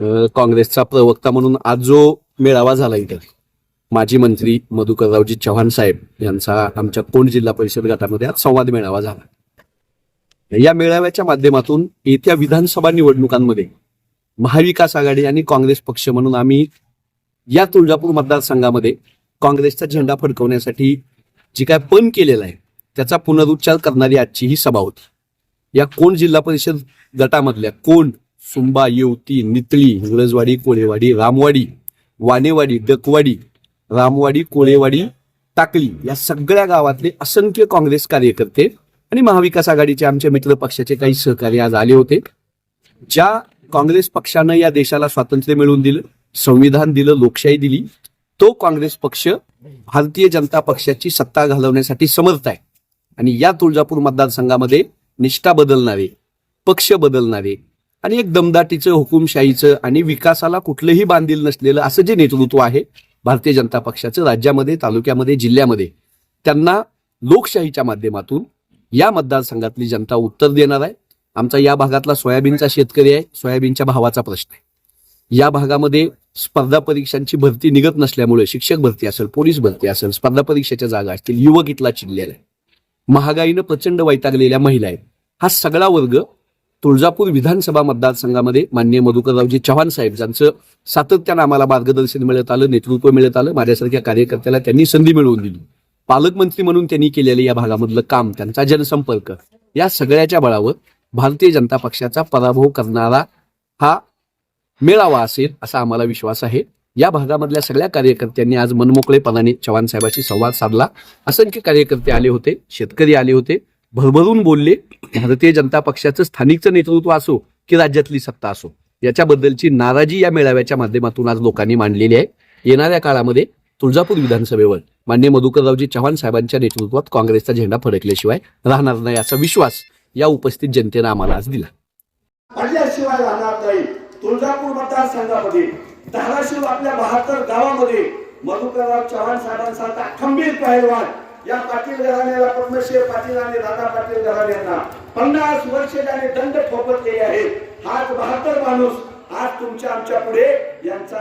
काँग्रेसचा प्रवक्ता म्हणून आज जो मेळावा झाला इथं माजी मंत्री मधुकररावजी चव्हाण साहेब यांचा आमच्या कोंड जिल्हा परिषद गटामध्ये आज संवाद मेळावा झाला. या मेळाव्याच्या माध्यमातून येत्या विधानसभा निवडणुकांमध्ये महाविकास आघाडी आणि काँग्रेस पक्ष म्हणून आम्ही या तुळजापूर मतदारसंघामध्ये काँग्रेसचा झेंडा फडकवण्यासाठी जी काय पण केलेला आहे त्याचा पुनरुच्चार करणारी आजची ही सभा होती. या कोण जिल्हा परिषद गटामधल्या कोण सुंबा येवती नितळी इंग्रजवाडी कोळेवाडी रामवाडी वानेवाडी डकवाडी रामवाडी कोळेवाडी टाकली या सगळ्या गावातले असंख्य काँग्रेस कार्यकर्ते आणि महाविकास आघाडीचे आमच्या मित्र पक्षाचे काही सहकारी आज आले होते. ज्या काँग्रेस पक्षानं या देशाला स्वातंत्र्य मिळवून दिलं संविधान दिलं लोकशाही दिली तो काँग्रेस पक्ष भारतीय जनता पक्षाची सत्ता घालवण्यासाठी समर्थ आहे. आणि या तुळजापूर मतदारसंघामध्ये निष्ठा बदलणारे पक्ष बदलणारे आणि एक दमदाटीचं हुकुमशाहीचं आणि विकासाला कुठलंही बांधील नसलेलं असं जे नेतृत्व आहे भारतीय जनता पक्षाचं राज्यामध्ये तालुक्यामध्ये जिल्ह्यामध्ये त्यांना लोकशाहीच्या माध्यमातून या मतदारसंघातली जनता उत्तर देणार आहे. आमचा या भागातला सोयाबीनचा शेतकरी आहे. सोयाबीनच्या भावाचा प्रश्न आहे. या भागामध्ये स्पर्धा परीक्षांची भरती निघत नसल्यामुळे शिक्षक भरती असेल पोलीस भरती असेल स्पर्धा परीक्षेच्या जागा असतील युवक इथला चिडलेला आहे. महागाईनं प्रचंड वैतागलेल्या महिला आहेत. हा सगळा वर्ग तुळजापूर विधानसभा मतदारसंघामध्ये माननीय मधुकररावजी चव्हाण साहेब ज्यांचं सातत्यानं आम्हाला मार्गदर्शन मिळत आलं नेतृत्व मिळत आलं. माझ्यासारख्या कार्यकर्त्याला त्यांनी संधी मिळवून दिली. पालकमंत्री म्हणून त्यांनी केलेलं या भागामधलं काम त्यांचा जनसंपर्क या सगळ्याच्या बळावर भारतीय जनता पक्षाचा पराभव करणारा हा मेळावा असेल असा आम्हाला विश्वास आहे. या भागामधल्या सगळ्या कार्यकर्त्यांनी आज मनमोकळेपणाने चव्हाण साहेबाशी संवाद साधला. असंख्य कार्यकर्ते आले होते शेतकरी आले होते. भरभरून बोलले भारतीय जनता पक्षाचं स्थानिकचं नेतृत्व असो की राज्यातली सत्ता असो याच्याबद्दलची नाराजी या मेळाव्याच्या माध्यमातून आज लोकांनी मांडलेली आहे. येणाऱ्या काळामध्ये तुळजापूर विधानसभेवर मान्य मधुकररावजी चव्हाण साहेबांच्या नेतृत्वात काँग्रेसचा झेंडा फडकल्याशिवाय राहणार नाही असा विश्वास या उपस्थित जनतेनं आम्हाला आज दिला. पडल्याशिवाय राहणार नाही. तुळजापूर मतदारसंघामध्ये धाराशिव आपल्या बहात्तर गावामध्ये मधुकरराव चव्हाण साहेबांसारखा खंबीर पहिलवान या पाटील घराण्याला पद्मश्री पाटील आणि दादा पाटील घराण्यांना पन्नास वर्ष त्याने दंड ठोकत केले आहेत. हाच बहात्तर माणूस आज तुमच्या आमच्या पुढे यांचा